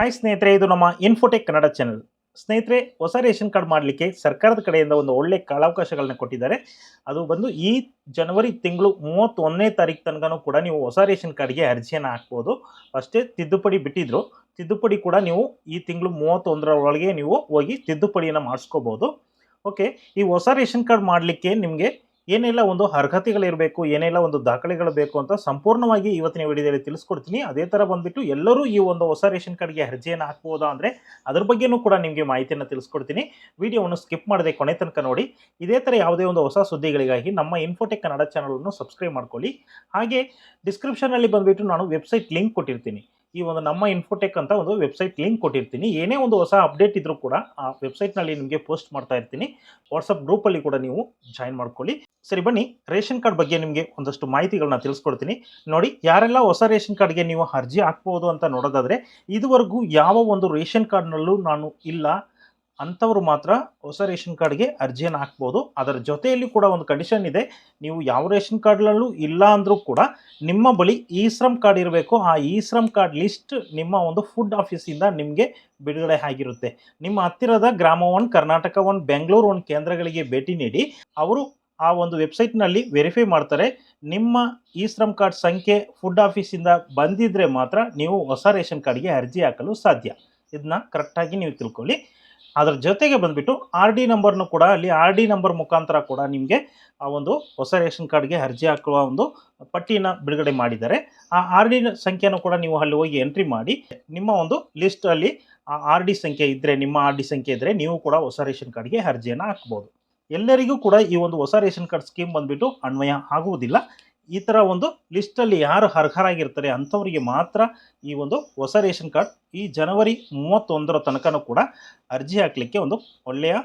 Hi ಸ್ನೇಹಿತರೆ, ಇದು ನಮ್ಮ ಇನ್ಫೋಟೆಕ್ ಕನ್ನಡ ಚಾನೆಲ್ ಸ್ನೇಹಿತರೆ, ಹೊಸ ರೇಷನ್ ಕಾರ್ಡ್ ಮಾಡಲಿಕ್ಕೆ ಸರ್ಕಾರದ ಕಡೆಯಿಂದ ಒಂದು ಒಳ್ಳೆ ಕಾಲಾವಕಾಶಗಳನ್ನ ಕೊಟ್ಟಿದ್ದಾರೆ. ಅದು ಬಂದು ಈ ಜನವರಿ ತಿಂಗಳು ಮೂವತ್ತೊಂದನೇ ತಾರೀಕು ತನಕನೂ ಕೂಡ ನೀವು ಹೊಸ ರೇಷನ್ ಕಾರ್ಡ್ಗೆ ಅರ್ಜಿಯನ್ನು ಹಾಕ್ಬೋದು. ಅಷ್ಟೇ ತಿದ್ದುಪಡಿ ಬಿಟ್ಟಿದ್ರು. ತಿದ್ದುಪಡಿ ಕೂಡ ನೀವು ಈ ತಿಂಗಳು ಮೂವತ್ತೊಂದರ ಒಳಗೆ ನೀವು ಹೋಗಿ ತಿದ್ದುಪಡಿಯನ್ನು ಮಾಡಿಸ್ಕೋಬೋದು. ಓಕೆ ಈ ಹೊಸ ರೇಷನ್ ಕಾರ್ಡ್ ಮಾಡಲಿಕ್ಕೆ ನಿಮಗೆ ಏನೆಲ್ಲ ಒಂದು ಅರ್ಹತೆಗಳಿರಬೇಕು, ಏನೆಲ್ಲ ಒಂದು ದಾಖಲೆಗಳು ಬೇಕು ಅಂತ ಸಂಪೂರ್ಣವಾಗಿ ಇವತ್ತಿನ ವಿಡಿಯೋದಲ್ಲಿ ತಿಳಿಸ್ಕೊಡ್ತೀನಿ. ಅದೇ ಥರ ಬಂದುಬಿಟ್ಟು ಎಲ್ಲರೂ ಈ ಒಂದು ಹೊಸ ರೇಷನ್ ಕಾರ್ಡ್ಗೆ ಅರ್ಜಿಯನ್ನು ಹಾಕ್ಬೋದಾ ಅಂದರೆ ಅದ್ರ ಬಗ್ಗೆನೂ ಕೂಡ ನಿಮಗೆ ಮಾಹಿತಿಯನ್ನು ತಿಳಿಸ್ಕೊಡ್ತೀನಿ. ವಿಡಿಯೋವನ್ನು ಸ್ಕಿಪ್ ಮಾಡದೆ ಕೊನೆ ತನಕ ನೋಡಿ. ಇದೇ ಥರ ಯಾವುದೇ ಒಂದು ಹೊಸ ಸುದ್ದಿಗಳಿಗಾಗಿ ನಮ್ಮ ಇನ್ಫೋಟೆಕ್ ಕನ್ನಡ ಚಾನಲನ್ನು ಸಬ್ಸ್ಕ್ರೈಬ್ ಮಾಡ್ಕೊಳ್ಳಿ. ಹಾಗೆ ಡಿಸ್ಕ್ರಿಪ್ಷನಲ್ಲಿ ಬಂದುಬಿಟ್ಟು ನಾನು ವೆಬ್ಸೈಟ್ ಲಿಂಕ್ ಕೊಟ್ಟಿರ್ತೀನಿ. ಈ ಒಂದು ನಮ್ಮ ಇನ್ಫೋಟೆಕ್ ಅಂತ ಒಂದು ವೆಬ್ಸೈಟ್ ಲಿಂಕ್ ಕೊಟ್ಟಿರ್ತೀನಿ. ಏನೇ ಒಂದು ಹೊಸ ಅಪ್ಡೇಟ್ ಇದ್ರೂ ಕೂಡ ಆ ವೆಬ್ಸೈಟ್ನಲ್ಲಿ ನಿಮಗೆ ಪೋಸ್ಟ್ ಮಾಡ್ತಾ ಇರ್ತೀನಿ. ವಾಟ್ಸಪ್ ಗ್ರೂಪಲ್ಲಿ ಕೂಡ ನೀವು ಜಾಯಿನ್ ಮಾಡ್ಕೊಳ್ಳಿ. ಸರಿ, ಬನ್ನಿ. ರೇಷನ್ ಕಾರ್ಡ್ ಬಗ್ಗೆ ನಿಮಗೆ ಒಂದಷ್ಟು ಮಾಹಿತಿಗಳನ್ನ ತಿಳಿಸ್ಕೊಡ್ತೀನಿ. ನೋಡಿ, ಯಾರೆಲ್ಲ ಹೊಸ ರೇಷನ್ ಕಾರ್ಡ್ಗೆ ನೀವು ಅರ್ಜಿ ಹಾಕ್ಬೋದು ಅಂತ ನೋಡೋದಾದರೆ, ಇದುವರೆಗೂ ಯಾವ ಒಂದು ರೇಷನ್ ಕಾರ್ಡ್ನಲ್ಲೂ ನಾನು ಇಲ್ಲ. ಅಂಥವ್ರು ಮಾತ್ರ ಹೊಸ ರೇಷನ್ ಕಾರ್ಡ್ಗೆ ಅರ್ಜಿಯನ್ನು ಹಾಕ್ಬೋದು. ಅದರ ಜೊತೆಯಲ್ಲಿ ಕೂಡ ಒಂದು ಕಂಡೀಷನ್ ಇದೆ. ನೀವು ಯಾವ ರೇಷನ್ ಕಾರ್ಡ್ನಲ್ಲೂ ಇಲ್ಲ ಅಂದರೂ ಕೂಡ ನಿಮ್ಮ ಬಳಿ ಇ ಶ್ರಮ್ ಕಾರ್ಡ್ ಇರಬೇಕು. ಆ ಇ ಶ್ರಮ್ ಕಾರ್ಡ್ ಲಿಸ್ಟ್ ನಿಮ್ಮ ಒಂದು ಫುಡ್ ಆಫೀಸಿಂದ ನಿಮಗೆ ಬಿಡುಗಡೆ ಆಗಿರುತ್ತೆ. ನಿಮ್ಮ ಹತ್ತಿರದ Grama one, Karnataka one, Bengaluru one ಕೇಂದ್ರಗಳಿಗೆ ಭೇಟಿ ನೀಡಿ ಅವರು ಆ ಒಂದು ವೆಬ್ಸೈಟ್ನಲ್ಲಿ ವೆರಿಫೈ ಮಾಡ್ತಾರೆ. ನಿಮ್ಮ ಇ ಶ್ರಮ್ ಕಾರ್ಡ್ ಸಂಖ್ಯೆ ಫುಡ್ ಆಫೀಸಿಂದ ಬಂದಿದ್ದರೆ ಮಾತ್ರ ನೀವು ಹೊಸ ರೇಷನ್ ಕಾರ್ಡ್ಗೆ ಅರ್ಜಿ ಹಾಕಲು ಸಾಧ್ಯ. ಇದನ್ನ ಕರೆಕ್ಟಾಗಿ ನೀವು ತಿಳ್ಕೊಳ್ಳಿ. ಅದರ ಜೊತೆಗೆ ಬಂದುಬಿಟ್ಟು ಆರ್ ಡಿ ನಂಬರ್ನು ಕೂಡ ಅಲ್ಲಿ ಆರ್ ಡಿ ನಂಬರ್ ಮುಖಾಂತರ ಕೂಡ ನಿಮಗೆ ಆ ಒಂದು ಹೊಸ ರೇಷನ್ ಕಾರ್ಡ್ಗೆ ಅರ್ಜಿ ಹಾಕುವ ಒಂದು ಪಟ್ಟಿನ ಬಿಡುಗಡೆ ಮಾಡಿದ್ದಾರೆ. ಆ ಆರ್ ಡಿ ಸಂಖ್ಯೆನೂ ಕೂಡ ನೀವು ಅಲ್ಲಿ ಹೋಗಿ ಎಂಟ್ರಿ ಮಾಡಿ, ನಿಮ್ಮ ಒಂದು ಲಿಸ್ಟಲ್ಲಿ ಆ ಆರ್ ಡಿ ಸಂಖ್ಯೆ ಇದ್ದರೆ ನಿಮ್ಮ ಆರ್ ಡಿ ಸಂಖ್ಯೆ ಇದ್ದರೆ ನೀವು ಕೂಡ ಹೊಸ ರೇಷನ್ ಕಾರ್ಡ್ಗೆ ಅರ್ಜಿಯನ್ನು ಹಾಕ್ಬೋದು. ಎಲ್ಲರಿಗೂ ಕೂಡ ಈ ಒಂದು ಹೊಸ ರೇಷನ್ ಕಾರ್ಡ್ ಸ್ಕೀಮ್ ಬಂದುಬಿಟ್ಟು ಅನ್ವಯ ಆಗುವುದಿಲ್ಲ. ಈ ಥರ ಒಂದು ಲಿಸ್ಟಲ್ಲಿ ಯಾರು ಅರ್ಹರಾಗಿರ್ತಾರೆ ಅಂಥವರಿಗೆ ಮಾತ್ರ ಈ ಒಂದು ಹೊಸ ರೇಷನ್ ಕಾರ್ಡ್ ಈ ಜನವರಿ ಮೂವತ್ತೊಂದರ ತನಕನೂ ಕೂಡ ಅರ್ಜಿ ಹಾಕಲಿಕ್ಕೆ ಒಂದು ಒಳ್ಳೆಯ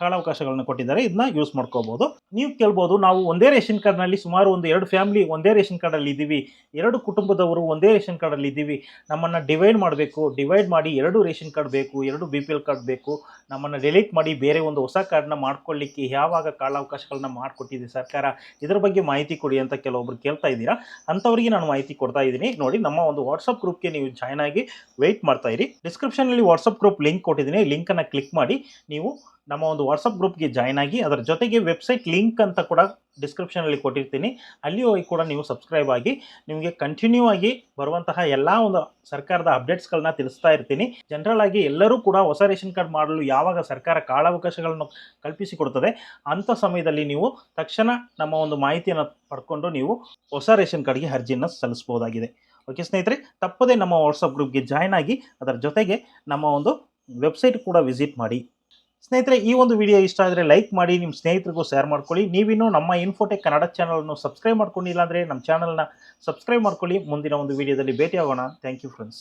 ಕಾಲಾವಕಾಶಗಳನ್ನು ಕೊಟ್ಟಿದ್ದಾರೆ ಇದನ್ನ ಯೂಸ್ ಮಾಡ್ಕೋಬಹುದು ನೀವು ಕೇಳ್ಬೋದು, ನಾವು ಒಂದೇ ರೇಷನ್ ಕಾರ್ಡ್ನಲ್ಲಿ ಸುಮಾರು ಒಂದು ಎರಡು ಫ್ಯಾಮಿಲಿ ಒಂದೇ ರೇಷನ್ ಕಾರ್ಡಲ್ಲಿ ಇದ್ದೀವಿ. ಎರಡು ಕುಟುಂಬದವರು ಒಂದೇ ರೇಷನ್ ಕಾರ್ಡಲ್ಲಿ ಇದ್ದೀವಿ. ನಮ್ಮನ್ನು ಡಿವೈಡ್ ಮಾಡಬೇಕು ಡಿವೈಡ್ ಮಾಡಿ ಎರಡು ರೇಷನ್ ಕಾರ್ಡ್ ಬೇಕು, ಎರಡು ಬಿ ಪಿ ಎಲ್ ಕಾರ್ಡ್ ಬೇಕು. ನಮ್ಮನ್ನು ಡಿಲೀಟ್ ಮಾಡಿ ಬೇರೆ ಒಂದು ಹೊಸ ಕಾರ್ಡ್ನ ಮಾಡ್ಕೊಳ್ಳಿಕ್ಕೆ ಯಾವಾಗ ಕಾಲಾವಕಾಶಗಳನ್ನ ಮಾಡಿಕೊಟ್ಟಿದೆ ಸರ್ಕಾರ? ಇದರ ಬಗ್ಗೆ ಮಾಹಿತಿ ಕೊಡಿ ಅಂತ ಕೆಲವೊಬ್ರು ಕೇಳ್ತಾ ಇದ್ದೀರಾ? ಅಂಥವ್ರಿಗೆ ನಾನು ಮಾಹಿತಿ ಕೊಡ್ತಾ ಇದ್ದೀನಿ. ನೋಡಿ, ನಮ್ಮ ಒಂದು ವಾಟ್ಸಪ್ ಗ್ರೂಪ್ಗೆ ನೀವು ಜಾಯ್ನ್ ಆಗಿ ವೆಯ್ಟ್ ಮಾಡ್ತಾ ಇರಿ. ಡಿಸ್ಕ್ರಿಪ್ಷನಲ್ಲಿ ವಾಟ್ಸಪ್ ಗ್ರೂಪ್ ಲಿಂಕ್ ಕೊಟ್ಟಿದ್ದೀನಿ. ಲಿಂಕನ್ನು ಕ್ಲಿಕ್ ಮಾಡಿ ನೀವು ನಮ್ಮ ಒಂದು ವಾಟ್ಸಪ್ ಗ್ರೂಪ್ಗೆ ಜಾಯ್ನ್ ಆಗಿ ಅದರ ಜೊತೆಗೆ ವೆಬ್ಸೈಟ್ ಲಿಂಕ್ ಅಂತ ಕೂಡ ಡಿಸ್ಕ್ರಿಪ್ಷನಲ್ಲಿ ಕೊಟ್ಟಿರ್ತೀನಿ. ಅಲ್ಲಿ ಹೋಗಿ ಕೂಡ ನೀವು ಸಬ್ಸ್ಕ್ರೈಬ್ ಆಗಿ ನಿಮಗೆ ಕಂಟಿನ್ಯೂ ಆಗಿ ಬರುವಂತಹ ಎಲ್ಲ ಒಂದು ಸರ್ಕಾರದ ಅಪ್ಡೇಟ್ಸ್ಗಳನ್ನ ತಿಳಿಸ್ತಾ ಇರ್ತೀನಿ. ಜನರಲ್ ಆಗಿ ಎಲ್ಲರೂ ಕೂಡ ಹೊಸ ರೇಷನ್ ಕಾರ್ಡ್ ಮಾಡಲು ಯಾವಾಗ ಸರ್ಕಾರ ಕಾಲಾವಕಾಶಗಳನ್ನು ಕಲ್ಪಿಸಿಕೊಡ್ತದೆ ಅಂಥ ಸಮಯದಲ್ಲಿ ನೀವು ತಕ್ಷಣ ನಮ್ಮ ಒಂದು ಮಾಹಿತಿಯನ್ನು ಪಡ್ಕೊಂಡು ನೀವು ಹೊಸ ರೇಷನ್ ಕಾರ್ಡ್ಗೆ ಅರ್ಜಿಯನ್ನು ಸಲ್ಲಿಸ್ಬೋದಾಗಿದೆ ಓಕೆ ಸ್ನೇಹಿತರೆ, ತಪ್ಪದೇ ನಮ್ಮ ವಾಟ್ಸಪ್ ಗ್ರೂಪ್ಗೆ ಜಾಯ್ನ್ ಆಗಿ ಅದರ ಜೊತೆಗೆ ನಮ್ಮ ಒಂದು ವೆಬ್ಸೈಟ್ ಕೂಡ ವಿಸಿಟ್ ಮಾಡಿ. ಸ್ನೇಹಿತರೆ, ಈ ಒಂದು ವಿಡಿಯೋ ಇಷ್ಟ ಆದರೆ ಲೈಕ್ ಮಾಡಿ ನಿಮ್ಮ ಸ್ನೇಹಿತರಿಗೂ ಶೇರ್ ಮಾಡ್ಕೊಳ್ಳಿ. ನೀವಿನ್ನೂ ನಮ್ಮ ಇನ್ಫೋಟೆಕ್ ಕನ್ನಡ ಚಾನಲನ್ನು ಸಬ್ಸ್ಕ್ರೈಬ್ ಮಾಡ್ಕೊಂಡಿಲ್ಲ ಅಂದರೆ ನಮ್ಮ ಚಾನಲ್ನ ಸಬ್ಸ್ಕ್ರೈಬ್ ಮಾಡ್ಕೊಳ್ಳಿ. ಮುಂದಿನ ಒಂದು ವಿಡಿಯೋದಲ್ಲಿ ಭೇಟಿ ಆಗೋಣ ಥ್ಯಾಂಕ್ ಯು ಫ್ರೆಂಡ್ಸ್